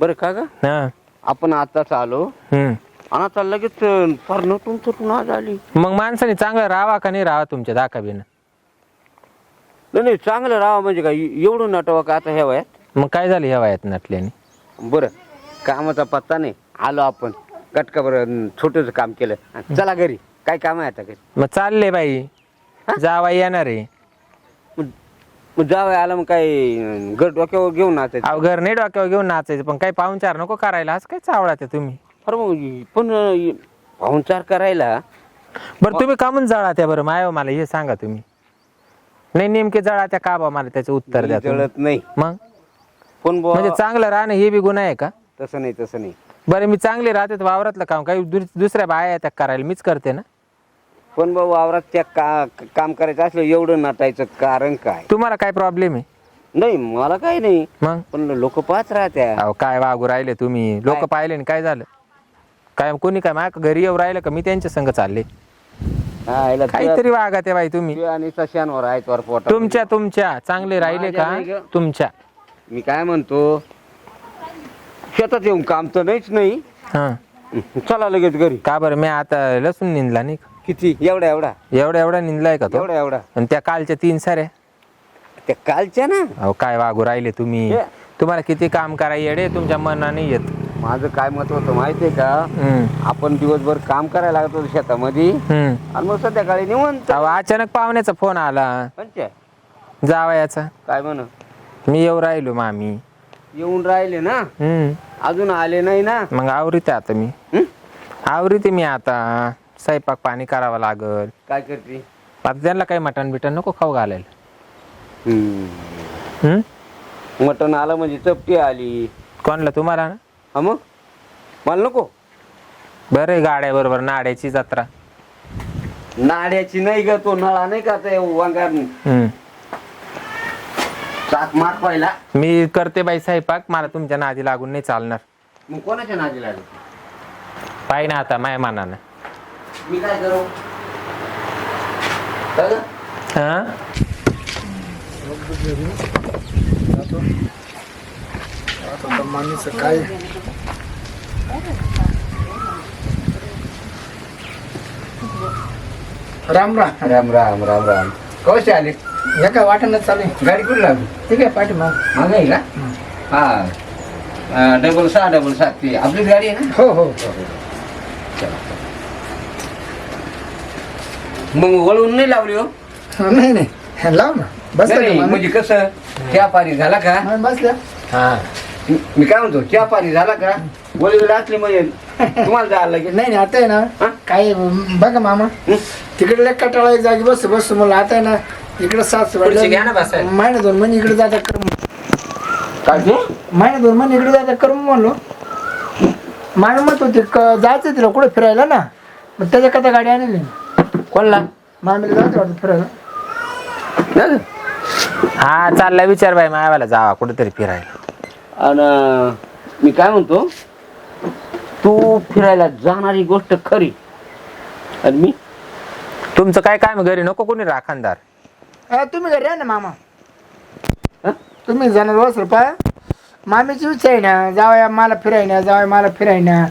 बरं का ग? हा. आपण आताच आलो हम्म. आणि आता लगेच अं, फार नटून तुटून आज आली. मग माणसाने चांगलं राहावा का नाही राहावा तुमच्या दाखाबीनं नाही नाही चांगलं राहा म्हणजे काय? एवढं नटवा का आता ह्या वयात? मग काय झालं ह्या वयात नटल्याने? बरं कामाचा पत्ता नाही. आलो आपण. कटका बरं छोटंसं काम केलं. चला घरी. काय काम आहे आता घरी? मग चालले बाई. जावा येणार आहे. मग जावं आला मग काय घर डोक्यावर घेऊन नाचायचं. अहो घर नाही डोक्यावर घेऊन नाचायचं पण काही पाहुणचार नको करायला असं काय चावळा ते तुम्ही? अरे मग पण पाहुणचार करायला. बरं तुम्ही का म्हणून जळा त्या बरं माय मला हे सांगा तुम्ही. नाही नेमके जळा त्या का बा मला त्याचं उत्तर द्या तुम्ही. जळत नाही. मग? पण बुवा, म्हणजे चांगलं राहणं हे बी गुन्हा आहे का? तसं नाही तसं नाही. बरं मी चांगले राहते तर वावरातलं काम काही दुस- दुसऱ्या बाया त्या करायला? मीच करते ना. पण बाबा वावरात त्या का काम करायचं असलं एवढं नटायचं कारण काय? तुम्हाला काय प्रॉब्लेम आहे? नाही मला काही नाही. मग? पण लोक पाहत राहत्या. अहो काय वागू राहिले तुम्ही? लोक काय? पाहिले ना काय झालं? काय कोणी काय माझ्या घरी येऊ राहिलं का? मी त्यांच्या संग चालले. हा, याला काहीतरी वागा त्या बाई तुम्ही. तुझ्या आणि सशांवर आहेत वर पोटा तुमच्या तुमच्या. चांगले राहिले माझ्या का ग. तुमच्या. मी काय म्हणतो? शेतात येऊन काम तर नाहीच नाही. हा. चला लगेच घरी. का बरं? मी आता लसूण निंदला नाही का? किती? एवढा एवढा. एवढा एवढा निंदलाय का तो? एवढा एवढा. आणि त्या कालच्या तीन साऱ्या त्या कालच्या ना? अहो काय वागू राहिले तुम्ही? हे. तुम्हाला किती काम करा येडे तुमच्या मनाने येत. माझं काय मत होतं माहितीये का? हम्म. आपण दिवसभर काम करायला लागत होतो शेतामध्ये. हम्म. आणि मग संध्याकाळी निवंत. अहो अचानक पाहुण्याचा फोन आला. पंच जावयाचा. काय म्हण? मी येऊ राहिलो मामी. येऊन राहिले ना? हम्म. अजून आले नाही ना? मग आवरीते आता मी. हं? आवरीते मी आता. स्वयंपाक पाणी करावं लागल. काय करते? आता त्यांना काही मटण बिटन नको खाऊ घालायला. हम्म. मटण आलं म्हणजे चपटी आली. कोणला तुम्हाला ना? हा मग? मला नको? बरं गाड्या बरोबर नाड्याची जत्रा. नाड्याची नाही ग तो नळा नाही का ते वांगार हम्म. चाक मार पाहिला. मी करते बाई स्वयंपाक मला तुमच्या नादी लागून नाही चालणार. मग कोणाच्या नादी लागली? पाहिजे ना आता माया मानानं. मी काय करू काय ग? हा काय राम राम राम राम राम राम कसे आले या काय वाटणं चालू आहे गाडी कुठे लागली ठीक आहे पाठी मग माग आहे का हा डबल सहा डबल सात ती आपलीच गाडी आहे ना हो हो मग वळून नाही लावली हो. हा, नाही नाही. लाव ना. बस नाही, नाही, म्हणजे कसं चहा पाणी झाला का? बसल्या. हा. मी मी काय म्हणतो चहा पाणी झाला का? गोळी असली म्हणजे तुम्हाला जायला लागेल. नाही नाही आता आहे हा? ना काय बघा मामा. हं? तिकडे लय कटाळा एक जागी बस बस. मला आता आहे ना इकडे सात खुर्ची घ्या ना बसायला. महिना दोन महिने इकडे जाता कर काय ते? महिना दोन महिने इकडे जाता कर म्हणलो. मामी मत होती क- जायचं तिला कुठे फिरायला ना? मग त्याच्याकरता गाडी आणली. कोणला? मामीला वाटतं फिरायला? हा चालला विचार बाई मायावाला जावा कुठेतरी फिरायला. आणि मी काय म्हणतो तू फिरायला जाणारी गोष्ट खरी. आणि मी? तुमचं काय काय घरी नको कोणी राखणदार. अ, तुम्ही घरी आहे ना मामा. हं? तुम्ही जाणार बस रुपया मामीची इच्छा आहे ना जावया मला फिरायना जावया मला फिरायना.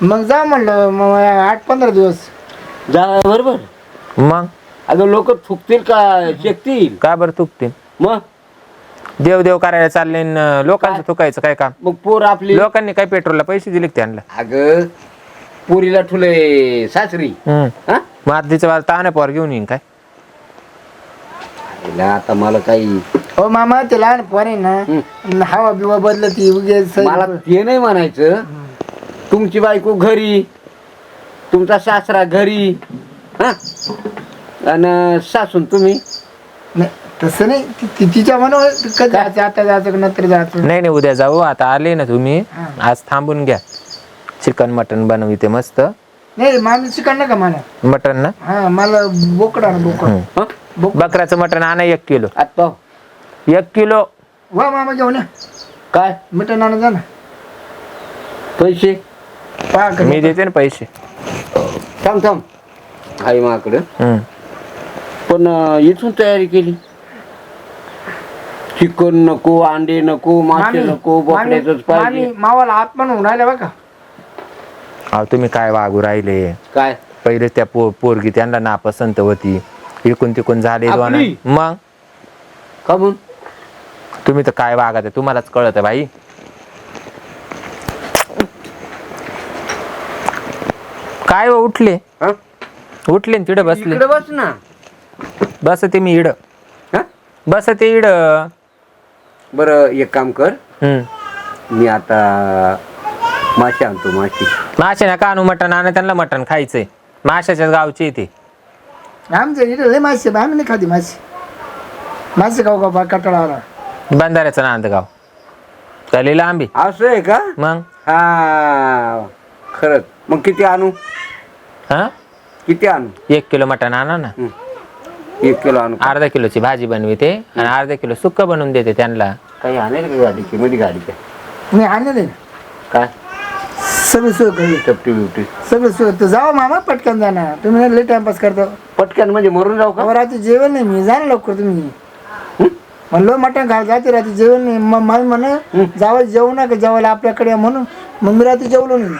मग जा म्हणलं मग आठ पंधरा दिवस. जा बरोबर. मग? अगं लोक थुकतील का? शेकतील. का बरं चुकते मग? देव देव करायला चालले न लोकांचं चुकायचं काय काम? मग पोर आपली लोकांनी काय पेट्रोलला पैसे दिले का त्यांना? अगं पुरीला ठुले सासरी. हम्म. हा? मग आता तिचं वाला ताने पोर घेऊन येईन काय? हिला आता मला काही हो मामा ते लहान पोर आहे ना हवा बिवा बदलती उगेच मला ते नाही म्हणायचं. तुमची बायको घरी तुमचा सासरा घरी हा? आणि सासून तुम्ही? नाही, तसं नाही. ति- ति- तिच्या मनावर कधी जायचं आता जायचं का नंतर जायचं नाही नाही उद्या जाऊ. आता आले ना तुम्ही. आज थांबून घ्या. चिकन मटन बनविते मस्त. नाही मामी शिकण ना का मला मटन ना? हा मला बोकड बोकड. हा. बकऱ्याचं मटन आणा एक किलो. आता एक किलो. वा मामा घेऊन या काय? मटण आणा जा ना. पैसे? पहा मी देते ना पैसे. थांब थांब. आई माकडं. पण इथून तयारी केली. चिकन नको अंडे नको मासे नको बोकड्याच पाहिजे. मावाला हात पण होऊन राहिला बघा अहो तुम्ही काय वागू राहिले? काय? पहिले त्या पो पोरगी त्यांना नापसंत होती. इकून तिकून झाले दोन? मग? का म्हणून तुम्ही तर काय वागत आहे? तुम्हालाच कळत भाई काय हो उठले? हा? उठले न तिकडे बसले. इकडे बस ना. बस ते मी इड. हा? बस ते इड. बरं एक काम कर. मी आता मासे आणतो माशी. मासे ना कानू मटण आणा त्यांना मटण खायचंय. माशाच्याच गावचे ते. आमच्या इथे लय मासे आहे, आम्ही नाही खाती मासे. मासे खाऊ का बा कटाळा आला. बंधाऱ्याचं नांदगाव चालेल आंबी. असं आहे का? मग? हा. खरंच. मग किती आणू? हा? किती आणू? एक किलो मटण आणा ना. एक किलो आणू अर्धा किलोची भाजी बनविते आणि अर्धा किलो सुक्क बनवून देते त्यांना. काही आणेल का गाडीची? मध्ये गाडीच्या मी आणले नाही काय? सगळं सोय करी टपटी बिपटी. सगळं सोय. तर जाऊ मामा पटकन जाणार तुम्ही लय टाइमपास करता. पटकन म्हणजे मरून जाऊ का? रात्री जेवण नाही. मी जा ना लवकर तुम्ही. म्हणलं मटण घाल जाते रात्री जेवण नाही. मग मला म्हण जावं जेवू नका जेवायला आपल्याकडे या म्हणून. मग मी रात्री जेवलो नाही.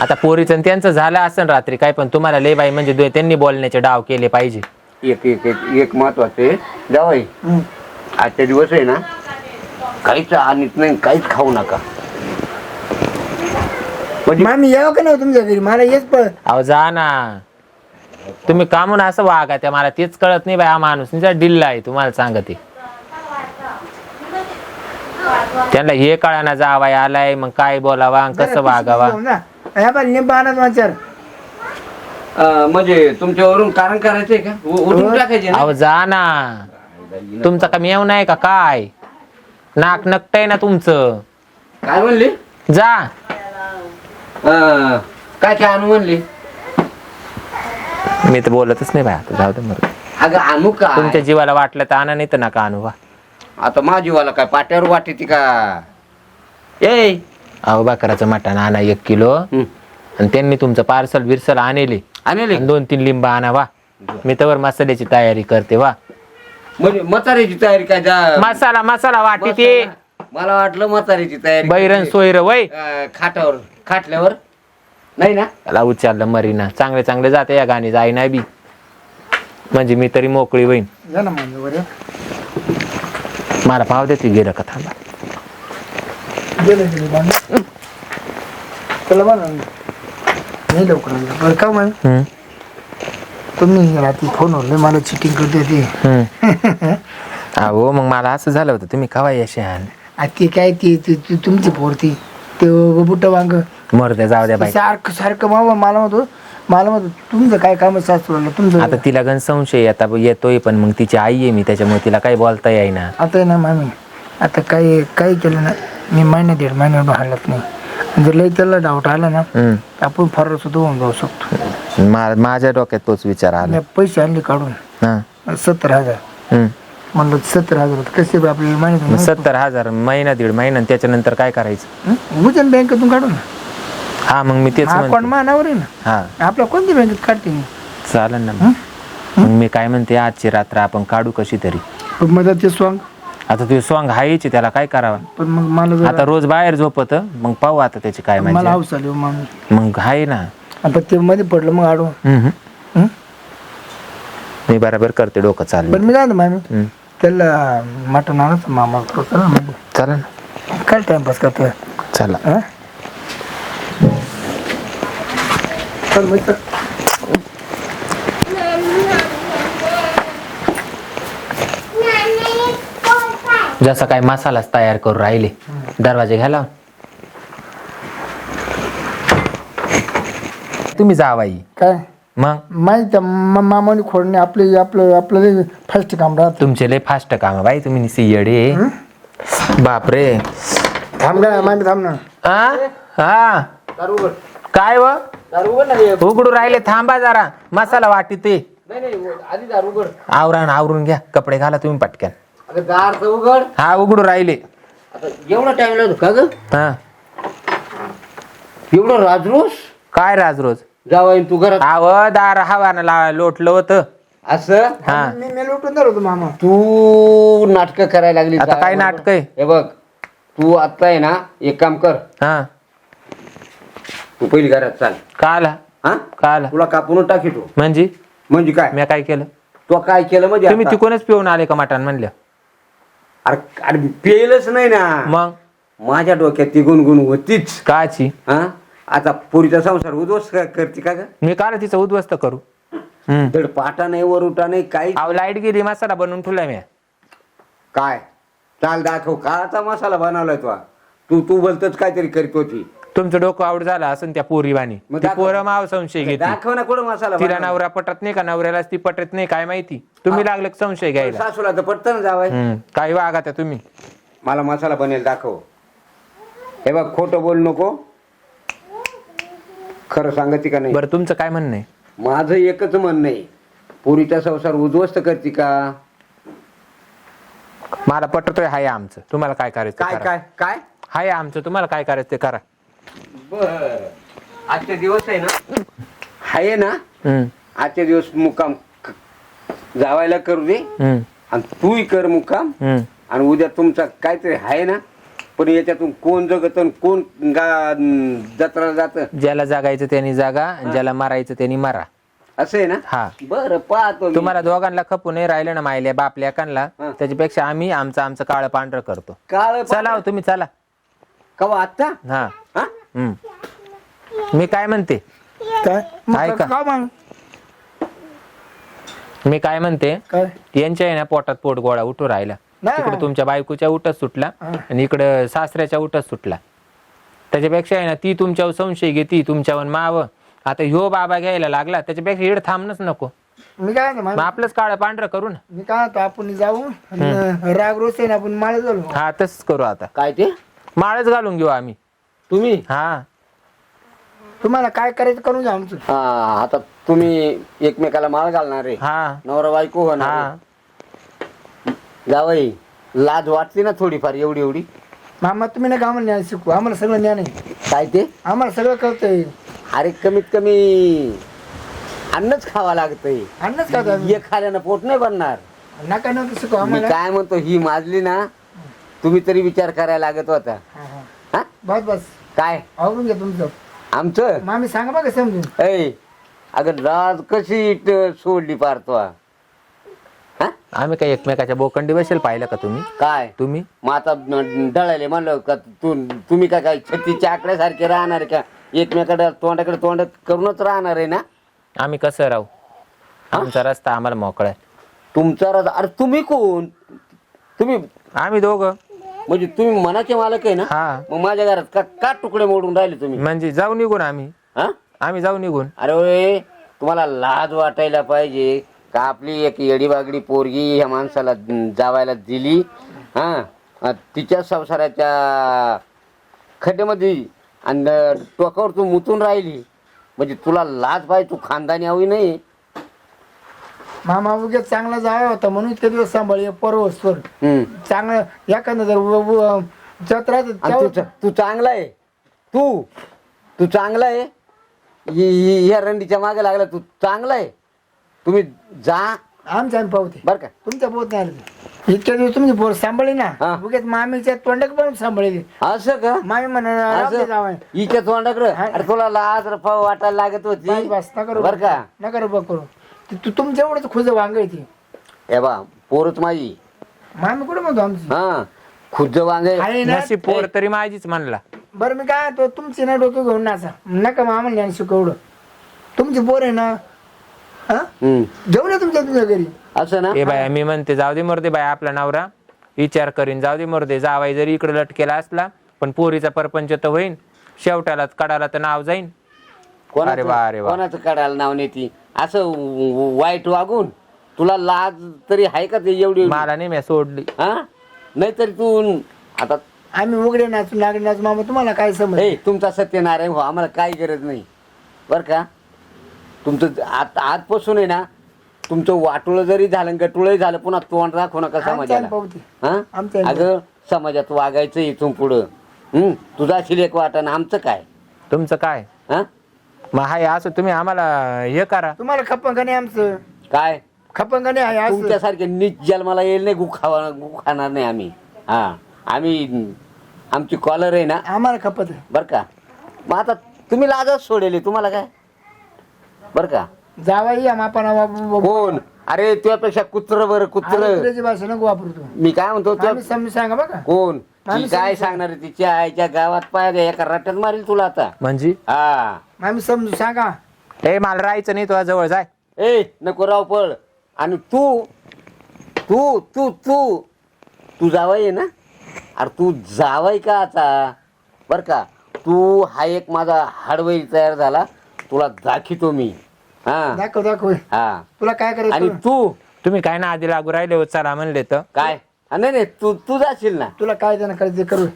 आता पोरीचं आणि त्यांचं झालं असेल रात्री. काय पण तुम्हाला लय बाई म्हणजे दो- त्यांनी बोलण्याचे डाव केले पाहिजे. एक एक एक एक महत्त्वाचे. जावाई हं. आजच्या दिवस आहे ना काहीच आणत नाही काहीच खाऊ नका. म्हणजे मामी यावं का नाही तुमच्या घरी? मला हेच पण अहो जा ना. तुम्ही कामून असं वागा त्या मला तेच कळत नाही बाई हा माणूस. डिल्ला आहे तुम्हाला सांगते. त्यांना हे कळाना जावाय आलाय मग काय बोलावा आणि कसं वागावा. लिंब आणत वाचार अं, म्हणजे तुमच्यावरून कारण करायचंय का? उ- उठून टाकायचे ना? अहो जा ना. तुमचा का मेव नाही का काय? नाक नकटय ना तुमचं. काय म्हणले? जा. अं, काय काय आणू म्हणले? मी तर बोलतच नाही बाय आता जाऊ दे मग अगं आणू का तुमच्या जीवाला वाटलं तर आणा नाही तर नका आणू वा आता माझीवाला काय पाट्यावर वाटेती का? ए अहो बाकराचं मटण आणा एक किलो. आणि त्यांनी तुमचं पार्सल बिर्सल आणले. आणले? आणि दोन तीन लिंब आणा वा. मी तर मसाल्याची तयारी करते वा. म्हणजे तयारी काय जा मसाला मसाला वाटी ते. मला वाटलं म्हातारीची तयारी बैरन सोयर वय. अं, खाटावर खाटल्यावर. नाही ना? त्याला उच्चारलं मरीना. चांगले चांगले जाते या गाणी जाई नाही बी. म्हणजे मी तरी मोकळी होईन. जा ना म्हणजे मला पाव देते गेलं का थांबा. गेलं गेलं बांध चला बघा नाही लवकर आलं. बरं का मग तुम्ही रात्री फोनवर लय मला चिटिंग करते ते. अहो मग मला असं झालं होतं तुम्ही खवा यशे आण? आ ती काय ती ती- ती तुमची पोरती ते. बुट्ट वांग. मरू जाऊ द्या बाई. सारखं सारखं मामा मला म्हणतो मला म्हणतो तुमचं काय काम आहे सासूला तुमचं आता तिला गण संशय आता येतोय पण मग तिची आई आहे मी त्याच्यामुळे तिला काही बोलता येईना. आता आहे ना मामी आता काही काही केलं ना मी महिना दीड महिन्यावर हलत नाही. जर लई त्याला डाऊट आला ना हम्म. आपण फार सुद्धा होऊन जाऊ शकतो. मा- माझ्या डोक्यात तोच विचार आला. मी पैसे आणले काढून. हा. सत्तर हजार. हम्म. म्हणलं सत्तर हजार. कसे बी आपल्याला मग माहिती सत्तर हजार महिना दीड महिना आणि त्याच्यानंतर काय करायचं? उजन बँकेतून काढून. हा मग मी तेच अकाउंट म्हणतो. मानावर आहे ना. हा. आपल्या कोणत्या बँकेत काढते मी? चालेल ना मग. मग मी काय म्हणते आजची रात्र आपण काढू कशी तरी. पण मग ते सॉंग. आता ते सॉंग हायची त्याला काय करावं? पण मग मला जरा- आता रोज बाहेर झोपत मग पाहू आता त्याची काय मला म्हणजे. हाऊस आली हो मामी. मग हाय ना. आता ते मध्ये पडलं मग हम्म. हं? मी बरोबर करते डोकं चालू पण मी म्हणतो मामी. त्याला मटण आणत मामा करतो चालेल ना. काय टाइमपास करतोय? चला. हं? चल मग चल. जसा काय मसालाच तयार करून राहिले. दरवाजे घ्याला तुम्ही जावाई काय? मग? माहिती मामाने खोडणे आपले आपलं आपलं फास्ट काम राहत. तुमचे लय फास्ट काम बाई तुम्ही निसी येडे. बापरे. थांब ना मामी थांब ना. आ? हा. काय व? उघड राहिले थांबा जरा. मसाला वाटी ते आवरण आवरून घ्या. कपडे घाला तुम्ही पटकन. तर उघड. हा उघडू राहिले. आता एवढा टाइम लागतो का ग? हा. एवढं राजरोस? काय राज रोज जावाय तू घरात. आव दार हवानं ला लोटलं होतं. असं? हा. मी मी लुटून धरतो मामा. तू नाटक करायला लागली. आता काय नाटक? आहे हे बघ तू आता आहे ना एक काम कर. हा. तू पहिली घरात चाल. का आला? हा? का आला? तुला कापून टाकी तू म्हणजे? म्हणजे काय? मी काय केलं? तो काय केलं म्हणजे तुम्ही आता? तिकूनच पिऊन आले का मटण म्हणलं? अरे अरे पेलच नाही ना. मग? माझ्या डोक्यात ती गुणगुण होतीच. हा? आता पुरीचा संसार उद्ध्वस्त का- करते का ग? मी काल तिचं उद्ध्वस्त करू? हम्म. धड पाटा नाही वरुटा नाही काही अहो लाइट गेली मसाला बनवून ठेवलाय मी. काय? चाल दाखव काचा मसाला बनवलाय तो. तू तू बोलतच काहीतरी करीत होती. तुमचं डोकं आउट झालं असं त्या पोरी वाणी मग ती दाखव. पोरं माव संशय घेते दाखव ना कुठं मसाला तिला? नवरा पटत नाही का? नवऱ्यालाच ती पटत नाही काय माहिती? तुम्ही लागले का संशय घ्यायला. सासूला तर पटतं ना जावाय हम्म. काही वागा त्या तुम्ही. मला मसाला बनेल दाखव. हे बघ खोटं बोल नको. खरं सांगते का नाही? बरं तुमचं काय म्हणणं आहे? माझं एकच म्हणणं आहे. पुरीचा संसार उद्ध्वस्त करते का? मला पटतोय हाय आमचं. तुम्हाला काय करायचं ते काय करा. काय काय? हाय आमचं तुम्हाला काय करायचं ते करा. बर. आजचे दिवस आहे ना? आहे ना? हम्म. आजचे दिवस मुक्काम क- जावायला करू दे. हम्म. आणि तूही कर मुक्काम. हम्म. आणि उद्या तुमचा काहीतरी आहे ना? पण याच्यातून कोण जगत आणि कोण गा जत्रा जात? ज्याला जागायचं त्यांनी जागा आणि ज्याला मारायचं त्यांनी मारा. असं आहे ना? हा. बर पाहतो मी. तुम्हाला दोघांना खपू नाही राहिलं ना मायल्या बापल्या कानला? हा. त्याच्यापेक्षा आम्ही आमचं आमचं काळं पांढरं करतो. काळ चला हो तुम्ही चला. कवा आता हा. हा? हम्म. मी काय म्हणते? काय? मग ऐका. का मग? मी काय म्हणते? काय? यांच्या आहे ना पोटात पोट गोळा उठू राहिला. नाही. तिकडे तुमच्या बायकोच्या उठच सुटला. आणि इकडे सासऱ्याच्या उठच सुटला. त्याच्यापेक्षा आहे ना ती तुमच्यावर संशय घेती तुमच्यावर माव. आता ह्यो बाबा घ्यायला लागला त्याच्यापेक्षा इड थांबणच नको. मी काय म्हणतो, मग मा- आपलंच काळं पांढरं करू ना. मी काय म्हणतो, आपण जाऊ आणि राग रोज आहे ना आपण माळे जाऊ हा तसंच करू आता. काय ते? माळच घालून घेऊ आम्ही. तुम्ही? हा. तुम्हाला काय करायचं करून जा आमचं. हा आता तुम्ही एकमेकाला माळ घालणार आहे. हा. नवरा बायको होणार हा. आहे. जावई लाज वाटते ना थोडीफार एवढी एवढी? मामा तुम्ही ना आम्हाला ज्ञान शिकू आम्हाला सगळं ज्ञान आहे. काय ते? आम्हाला सगळं कळतंय. अरे कमीत कमी अन्नच खावा लागतंय. अन्नच का हे खाल्यानं पोट नाही बनणार नका नका शिकू मी आम्हाला. काय म्हणतो ही माजली ना तुम्ही तरी विचार करायला लागत होता. हा, हा. बस बस. काय? आवडून घ्या तुमचं. आमचं? मामी सांगा बघा समजून. ऐ अगं राज कशी सोडली पारतो हा? आम्ही काय एकमेकाच्या बोकंडी बसेल पाहिलं का तुम्ही? काय? तुम्ही? मग आता न- म्हणलं का तू तुम्ही काय काय छत्तीच्या आकड्यासारखे राहणार आहे का? एकमेकडे तोंडाकडे तोंड करूनच राहणार आहे ना? आम्ही कसं राहू? आमचा रस्ता आम्हाला मोकळा आहे. तुमचा रस अरे तुम्ही कोण? तुम्ही आम्ही दोघं. म्हणजे तुम्ही मनाचे मालक आहे ना हा. मग माझ्या घरात का का तुकडे मोडून राहिले तुम्ही? म्हणजे जाऊ निघून आम्ही. हा? आम्ही जाऊ निघून. अरे तुम्हाला लाज वाटायला पाहिजे का आपली एक येडी बागडी पोरगी ह्या माणसाला जावायला दिली? हा? अ, तिच्या संसाराच्या खड्ड्यामध्ये आणि टोकावर तू मुतून राहिली. म्हणजे तुला लाज पाहिजे तू खानदानी हवी नाही. मामा उगे चांगला जावा होता म्हणून इतके दिवस सांभाळ परवस्वर हम्म. चांगलं एखादं जर व- व- जत्रा आणि तू चा- तू चांगला आहे. तू तू चांगला आहे. हि- हि- ह्या रंडीच्या मागे लागला तू चांगला आहे. तुम्ही जा. आमच्या आम्ही पावते. बर का? तुमच्या पोत नाही आले. इतक्या दिवस तुमची पोर सांभाळली ना हा. उगेच मामीच्या तोंडक पण सांभाळली. असं का? मामी म्हणा जावाय हिच्या तोंडाकडे? हा. अरे तुला लाज रफा वाटायला लागत होती. बस नका बर का? नका बघ करू. ती- तू तुमच्या एवढंच खुज वांग आहे ती. हे बा पोरच माझी. मामी कुठे म्हणतो आमची? हा खुद्द वांगे आहे. ना नशीब पोर तरी माझीच म्हणला. बरं मी काय तो तुमची ना डोकं घेऊन नाचा. नका मामा ज्ञान शिकवलं तुमची पोर आहे ना हा? हम्म. आहे तुमच्या तुमच्या घरी? असं ना? ए बाय मी म्हणते जाऊ दे मरदे बाय आपला नवरा. विचार करीन जाऊ दे मरदे जावाई जरी इकडे लटकेला असला पण पोरीचा परपंच तर होईन. शेवटाला कडाला तर नाव जाईन. अरे वा, अरे वा. कोणाचं काढायला नाव नेती? असं वाईट वागून तुला लाज तरी आहे का ते एवढी मला नाही मी सोडली. हा? नाहीतरी तू आता आम्ही उघडे नाचू नागडे नाचू मामा तुम्हाला काय समज? हे तुमचा सत्यनारायण हो आम्हाला काही गरज नाही. बर का? तुमचं आत आजपासून आहे ना तुमचं वाटोळ जरी झालं गटुळही झालं पुन्हा तोंड दाखवू नका आमच्या समाजाला. पावती. हा? अगं समाजात वागायचं इथून पुढं. हम्म तुझा शिलेक वाटण आमचं काय? तुमचं काय? हा? मग हाय असं तुम्ही आम्हाला हे करा. तुम्हाला खप्पं का नाही आमचं. काय? खपंग नाही आहे असं. तुमच्यासारखे नीच जन्माला येईल नाही गु खावा गु खाणार नाही आम्ही. हा आम्ही आमची कॉलर आहे ना. आम्हाला खपत. बर का? मग आता तुम्ही लाजच सोडेली तुम्हाला काय? बर का? जावाई आम आपण कोण? अरे तुझ्यापेक्षा कुत्र बर कुत्र. भाषा नको वापरू तू मी काय म्हणतो तुझ्या- आम्ही समजून सांगा बघा कोण? ती आम्ही काय. सांगणार आहे? तिच्या आईच्या गावात पाय एका रट्ट्यात मारील तुला आता. म्हणजे? हा. आम्ही समजून सांगा. ए मला राहायचं नाही तुझ्या जवळ जाय. ए नको राव पळ. आणि तू तू तू तू तू जावाय आहे ना? अरे तू जावाय का आता? बर का? तू हा एक माझा हाडवैल तयार झाला. तुला दाखितो मी. हा. दाखव दाखव. हा. तुला काय आणि करायचं तू? तुम्ही काय ना आधी लागू राहिले हो, चला म्हणले तर. काय? हा, नाही नाही तू तू जाशील ना. तुला काय त्यानं करायचं ते करू.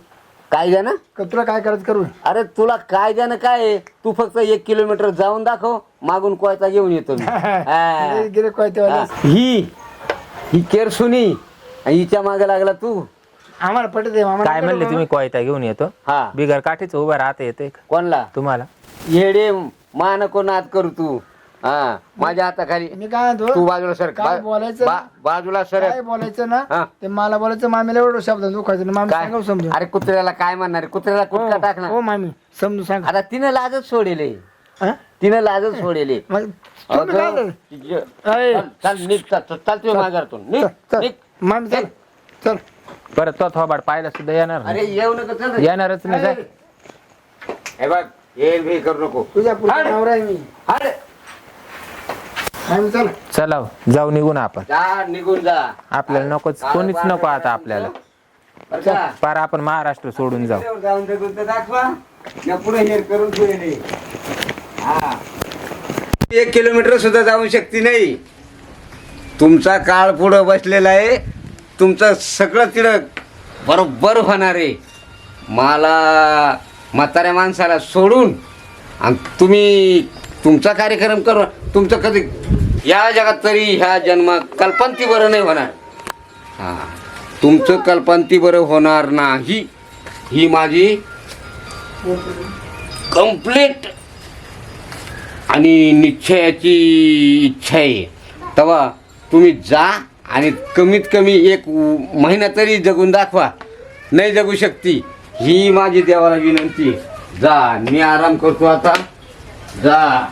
काय द्या ना क- तुला काय करायचं करू? अरे तुला काय द्या ना काय आहे? तू फक्त एक किलोमीटर जाऊन दाखव मागून कोयता घेऊन येतो मी. हा. गेले काय तेव्हा हा. ही ही केरसुनी. आणि हिच्या मागे लागला तू. आम्हाला पटत आहे काय म्हणले तुम्ही कोयता घेऊन येतो? हा. बिगर काठीच उभं राहता येते कोणला? तुम्हाला. येडे मान नाद करू तू. हा माझ्या हाताखाली मी काय तू म्हणतो बाजूला सर काय बोलायचं? बाजूला सर. काय बोलायचं ना हा. ते मला बोलायचं मामीला एवढं शब्द दुखायचं ना मामी काय? सांगा समजून. अरे कुत्र्याला काय म्हणणार? कुत्र्याला कुठला हो टाकणार? मामी समजून सांगा. आता तिनं लाजच सोडेले. हा? तिनं लाजच सोडेले. मग तुम्ही काय अगं, झालं? तिच्या- अय, चल चल, निघ चल चल, चल तुम्ही माघारतून. निघ चल, चल. निघ. मामी चल चल. परत तो थोबाड पाहायला सुद्धा येणार अरे. येऊ नका चल. रे. येणारच नाही हे बघ ये बी करू नको. तुझ्या पुढे हाड. नवरा आहे मी. अरे चल चला जाऊ निघून आपण. जा निघून जा. आपल्याला नकोच कोणीच नको आता आपल्याला. बरं. का? पार आपण महाराष्ट्र सोडून जाऊ. रस्त्यावर जाऊन ते गुंत दाखवा. या पुढे हेर करून ठेवले हा. एक किलोमीटर सुद्धा जाऊ शकते नाही. तुमचा काळ पुढं बसलेला आहे. तुमचं सगळं तिळक बरोबर होणार आहे. मला म्हाताऱ्या माणसाला सोडून आणि तुम्ही तुमचा कार्यक्रम करू तुमचं कधी या जगात तरी ह्या जन्मात कल्पांती बरं नाही होणार. हा. तुमचं कल्पांती बरं होणार नाही. ही माझी कंप्लीट आणि निश्चयाची इच्छा आहे. तेव्हा तुम्ही जा आणि कमीत कमी एक महिना तरी जगून दाखवा. नाही जगू शकती. ही माझी देवाला विनंती जा मी आराम करतो आता. 是吧？